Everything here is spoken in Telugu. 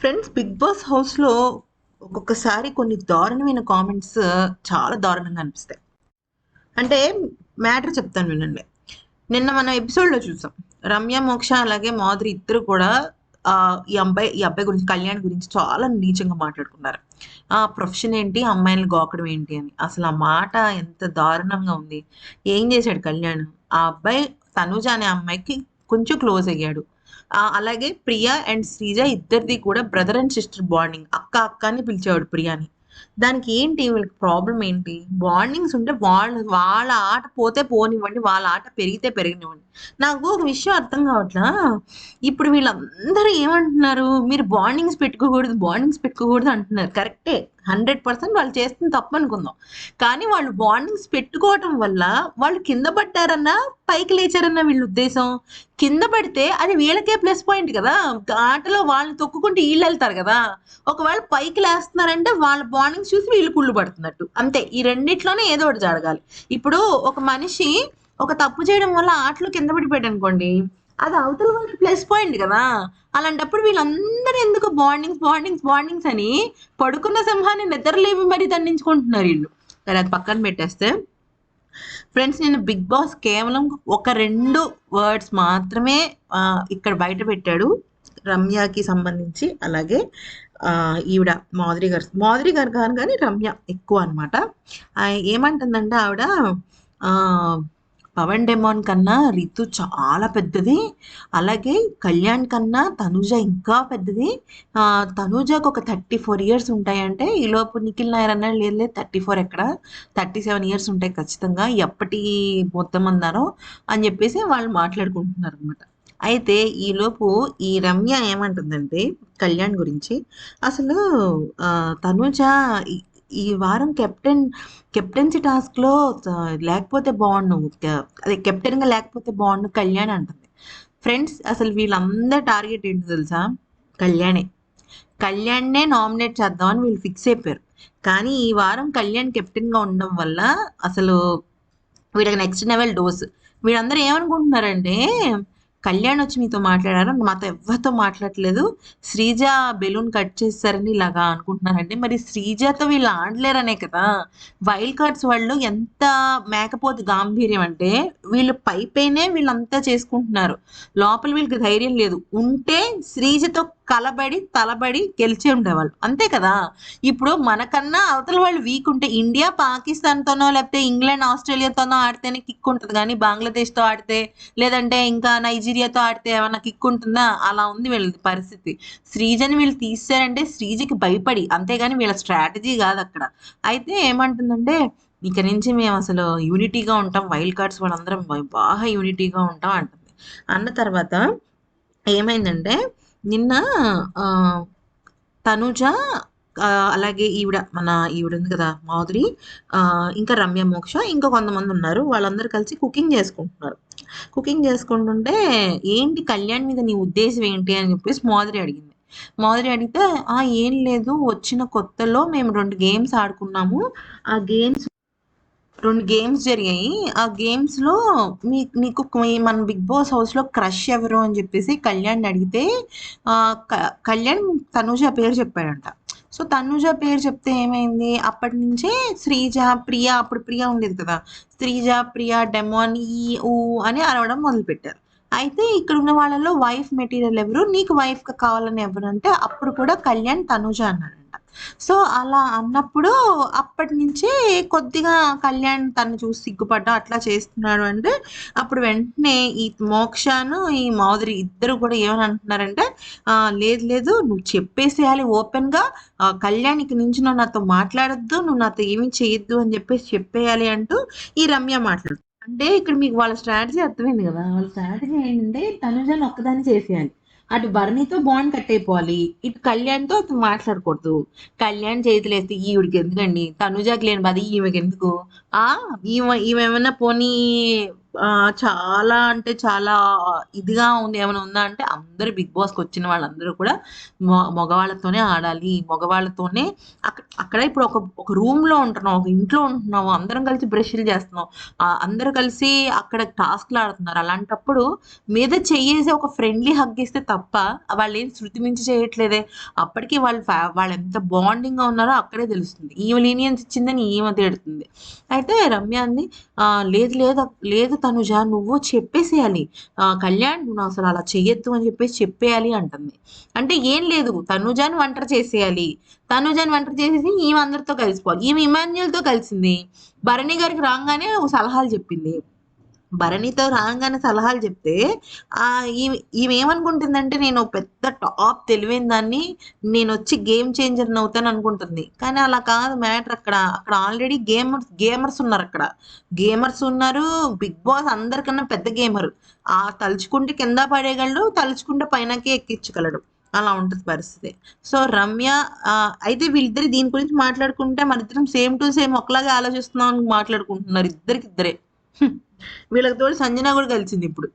ఫ్రెండ్స్ బిగ్ బాస్ హౌస్లో ఒక్కొక్కసారి కొన్ని దారుణమైన కామెంట్స్ uh, చాలా దారుణంగా అనిపిస్తాయి. అంటే మ్యాటర్ చెప్తాను వినండి. నిన్న మనం ఎపిసోడ్లో చూసాం. రమ్య మోక్ష అలాగే మాధురి ఇద్దరు కూడా ఈ అబ్బాయి ఈ అబ్బాయి గురించి కళ్యాణ్ గురించి చాలా నీచంగా మాట్లాడుకున్నారు. ఆ ప్రొఫెషన్ ఏంటి? అమ్మాయిలను గోకడం ఏంటి అని. అసలు ఆ మాట ఎంత దారుణంగా ఉంది. ఏం చేశాడు కళ్యాణ్? ఆ అబ్బాయి తనుజ అనే అమ్మాయికి కొంచెం క్లోజ్ అయ్యాడు. అలాగే ప్రియా అండ్ శ్రీజ ఇద్దరిది కూడా బ్రదర్ అండ్ సిస్టర్ బాండింగ్ అక్క అక్క అని పిలిచేవాడు ప్రియాని. దానికి ఏంటి వీళ్ళకి ప్రాబ్లం ఏంటి? బాండింగ్స్ ఉంటే వాళ్ళ వాళ్ళ ఆట పోతే పోనివ్వండి వాళ్ళ ఆట పెరిగితే పెరిగినివ్వండి. నాకు ఒక విషయం అర్థం కావట్లా? ఇప్పుడు వీళ్ళందరూ ఏమంటున్నారు? మీరు బాండింగ్స్ పెట్టుకోకూడదు బాండింగ్స్ పెట్టుకోకూడదు అంటున్నారు. కరెక్టే హండ్రెడ్ పర్సెంట్ వాళ్ళు చేస్తుంది తప్పు అనుకుందాం కానీ వాళ్ళు బాండింగ్స్ పెట్టుకోవటం వల్ల వాళ్ళు కింద పడ్డారన్నా పైకి లేచారన్న వీళ్ళ ఉద్దేశం. కింద పడితే అది వీళ్ళకే ప్లస్ పాయింట్ కదా. ఆటలో వాళ్ళని తొక్కుకుంటే వీళ్ళు వెళ్తారు కదా. ఒకవేళ పైకి లేస్తున్నారంటే వాళ్ళ బాండింగ్స్ చూసి వీళ్ళు కుళ్ళు పడుతున్నట్టు. అంతే. ఈ రెండిట్లోనే ఏదో ఒకటి జరగాలి. ఇప్పుడు ఒక మనిషి ఒక తప్పు చేయడం వల్ల ఆటలో కింద పడిపోయాడు అనుకోండి అది అవతల వాళ్ళ ప్లస్ పాయింట్ కదా. అలాంటప్పుడు వీళ్ళందరూ ఎందుకు బాండింగ్స్ బాండింగ్స్ బాండింగ్స్ అని పడుకున్న సింహాన్ని నిద్రలేవి మరీ దండించుకుంటున్నారు వీళ్ళు. సరే అది పక్కన పెట్టేస్తే. ఫ్రెండ్స్ నేను బిగ్ బాస్ కేవలం ఒక రెండు వర్డ్స్ మాత్రమే ఇక్కడ బయట పెట్టాడు. రమ్యకి సంబంధించి అలాగే ఈవిడ మాధురి గారు మాధురి గారు కానీ రమ్య ఎక్కువ అనమాట ఏమంటుందంటే ఆవిడ పవన్ డెమాన్ కన్నా రితు చాలా పెద్దది. అలాగే కళ్యాణ్ కన్నా తనుజ ఇంకా పెద్దది. తనుజకు ఒక థర్టీ ఫోర్ ఇయర్స్ ఉంటాయంటే ఈలోపు నిఖిల్ నాయర్ అన్నాడు లేదు థర్టీ ఫోర్ ఎక్కడ? థర్టీ సెవెన్ ఇయర్స్ ఉంటాయి ఖచ్చితంగా ఎప్పటి మొత్తం అన్నారో అని చెప్పేసి వాళ్ళు మాట్లాడుకుంటున్నారు అనమాట అయితే ఈలోపు ఈ రమ్య ఏమంటుందంటే కళ్యాణ్ గురించి అసలు తనుజ ఈ- వారం కెప్టెన్ కెప్టెన్సీ టాస్క్లో లేకపోతే బాగుండు అదే కెప్టెన్గా లేకపోతే బాగుండు కళ్యాణ్ అంటుంది. ఫ్రెండ్స్ అసలు వీళ్ళందరి టార్గెట్ ఏంటి తెలుసా? కళ్యాణే. కళ్యాణ్నే నామినేట్ చేద్దామని వీళ్ళు ఫిక్స్ అయిపోయారు. కానీ ఈ వారం కళ్యాణ్ కెప్టెన్గా ఉండడం వల్ల అసలు వీళ్ళకి నెక్స్ట్ లెవెల్ డోస్. వీళ్ళందరూ ఏమనుకుంటున్నారంటే కళ్యాణ్ వచ్చి మీతో మాట్లాడారు? మాతో ఎవరితో మాట్లాడలేదు శ్రీజ బెలూన్ కట్ చేస్తారని ఇలాగా అనుకుంటున్నారండి మరి శ్రీజతో వీళ్ళు ఆడలేరనే కదా? వైల్డ్ కార్డ్స్ వాళ్ళు ఎంత మేకపోతే గాంభీర్యం అంటే వీళ్ళు పైపైనే వీళ్ళంతా చేసుకుంటున్నారు. లోపల వీళ్ళకి ధైర్యం లేదు. ఉంటే శ్రీజతో కలబడి తలబడి గెలిచి ఉండేవాళ్ళు. అంతే కదా? ఇప్పుడు మనకన్నా అవతల వాళ్ళు వీక్ ఉంటే ఇండియా పాకిస్తాన్తోనో లేకపోతే ఇంగ్లాండ్ ఆస్ట్రేలియాతోనో ఆడితేనే కిక్ ఉంటుంది. కానీ బంగ్లాదేశ్తో ఆడితే లేదంటే ఇంకా నైజీరియాతో ఆడితే ఏమన్నా కిక్ ఉంటుందా? అలా ఉంది వీళ్ళ పరిస్థితి. శ్రీజని వీళ్ళు తీసారంటే శ్రీజకి భయపడి అంతేగాని వీళ్ళ స్ట్రాటజీ కాదు అక్కడ. అయితే ఏమంటుందంటే ఇక నుంచి మేము అసలు యూనిటీగా ఉంటాం. వైల్డ్ కార్డ్స్ వాళ్ళందరం బాగా యూనిటీగా ఉంటాం అంటుంది. అన్న తర్వాత ఏమైందంటే నిన్న తనుజ అలాగే ఈవిడ మన ఈవిడ ఉంది కదా మాధురి ఇంకా రమ్య మోక్ష ఇంకా కొంతమంది ఉన్నారు. వాళ్ళందరూ కలిసి కుకింగ్ చేసుకుంటున్నారు. కుకింగ్ చేసుకుంటుంటే ఏంటి కళ్యాణ్ మీద నీ ఉద్దేశం ఏంటి? అని చెప్పేసి మాధురి అడిగింది. మాధురి అడిగితే ఆ ఏం లేదు వచ్చిన కొత్తలో మేము రెండు గేమ్స్ ఆడుకున్నాము. ఆ గేమ్స్ రెండు గేమ్స్ జరిగాయి. ఆ గేమ్స్లో మీ నీకు మీ- మన బిగ్ బాస్ హౌస్లో క్రష్ ఎవరు అని చెప్పేసి కళ్యాణ్ అడిగితే కళ్యాణ్ తనుజ పేరు చెప్పాడంట. సో తనుజ పేరు చెప్తే ఏమైంది? అప్పటి నుంచే శ్రీజ ప్రియ అప్పుడు ప్రియ ఉండేది కదా. శ్రీజ ప్రియ డెమోన్ ఈ ఊ అని అరవడం మొదలుపెట్టారు. అయితే ఇక్కడ ఉన్న వాళ్ళలో వైఫ్ మెటీరియల్ ఎవరు? నీకు వైఫ్ కావాలని ఎవరు అంటే అప్పుడు కూడా కళ్యాణ్ తనుజ అన్నాడు సో అలా అన్నప్పుడు అప్పటి నుంచే కొద్దిగా కళ్యాణ్ తను చూసి సిగ్గుపడ్డా అట్లా చేస్తున్నాడు అంటే అప్పుడు వెంటనే ఈ మోక్షను ఈ మాధురి ఇద్దరు కూడా ఏమని అంటున్నారంటే లేదు లేదు నువ్వు చెప్పేసేయాలి ఓపెన్గా ఆ, నుంచి నువ్వు నాతో మాట్లాడొద్దు నువ్వు నాతో ఏమి చేయొద్దు అని చెప్పేసి చెప్పేయాలి అంటూ ఈ రమ్య మాట్లాడు అంటే ఇక్కడ మీకు వాళ్ళ స్ట్రాటజీ అర్థమైంది కదా. వాళ్ళ స్ట్రాటజీ ఏంటంటే తనుజని ఒక్కదాన్ని చేసేయాలి. అటు భరణితో బాండ్ కట్ అయిపోవాలి. ఇటు కళ్యాణ్తో అతను మాట్లాడకూడదు. కళ్యాణ్ చేతులు వేస్తే ఈవిడికి ఎందుకండి? తనుజాకి లేని బాధ ఈమెకి ఎందుకు? ఆ? ఈమె ఈమె ఏమన్నా పోనీ చాలా అంటే చాలా ఇదిగా ఉంది ఏమైనా ఉందా అంటే అందరూ 'బిగ్ బాస్‌కి' వచ్చిన వాళ్ళందరూ కూడా మగవాళ్ళతోనే ఆడాలి. మగవాళ్ళతోనే అక్కడ అక్కడ ఇప్పుడు ఒక ఒక రూమ్‌లో ఉంటున్నాం. ఒక ఇంట్లో ఉంటున్నాము. అందరం కలిసి బ్రష్‌లు చేస్తున్నాం. అందరూ కలిసి అక్కడ టాస్క్‌లు ఆడుతున్నారు. అలాంటప్పుడు మీద చెయ్యేసి ఒక ఫ్రెండ్లీ హగ్ ఇస్తే తప్ప ఏం శృతి మించి చేయట్లేదే. అప్పటికి వాళ్ళు వాళ్ళు వాళ్ళెంత బాండింగ్‌గా ఉన్నారో అక్కడే తెలుస్తుంది. ఈమె లీనియన్స్ ఇచ్చిందని ఈమె తిడుతుంది. అయితే రమ్య అంది లేదు లేదు లేదు తనుజ నువ్వు చెప్పేసేయాలి. కళ్యాణ్ నువ్వు అసలు అలా చెయ్యొద్దు అని చెప్పేసి చెప్పేయాలి అంటుంది. అంటే ఏం లేదు తనుజని వంట చేసేయాలి. తనుజని వంట చేసేసి ఈమె అందరితో కలిసిపోవాలి. ఈమె ఇమాన్యుయల్‌తో కలిసింది. భరణి గారికి రాగానే సలహాలు చెప్పింది. భరణితో రాగానే సలహాలు చెప్తే ఈమె ఏమనుకుంటుందంటే నేను పెద్ద టాప్ తెలివైన దాన్ని. నేను వచ్చి గేమ్ చేంజర్ అవుతాను అనుకుంటుంది. కానీ అలా కాదు మ్యాటర్ అక్కడ. అక్కడ ఆల్రెడీ గేమర్స్ గేమర్స్ ఉన్నారు అక్కడ గేమర్స్ ఉన్నారు. 'బిగ్ బాస్' అందరికన్నా పెద్ద గేమర్. ఆ తలుచుకుంటే కింద పడేయగలడు. తలుచుకుంటే పైనకే ఎక్కించగలడు. అలా ఉంటది పరిస్థితి. సో, రమ్య అయితే వీళ్ళిద్దరు దీని గురించి మాట్లాడుకుంటే మరిద్దరం సేమ్ టు సేమ్ ఒకలాగే ఆలోచిస్తున్నాం అని మాట్లాడుకుంటున్నారు. ఇద్దరికిద్దరే. వీళ్ళకి తోడు సంజన కూడా కలిసిందిప్పుడు.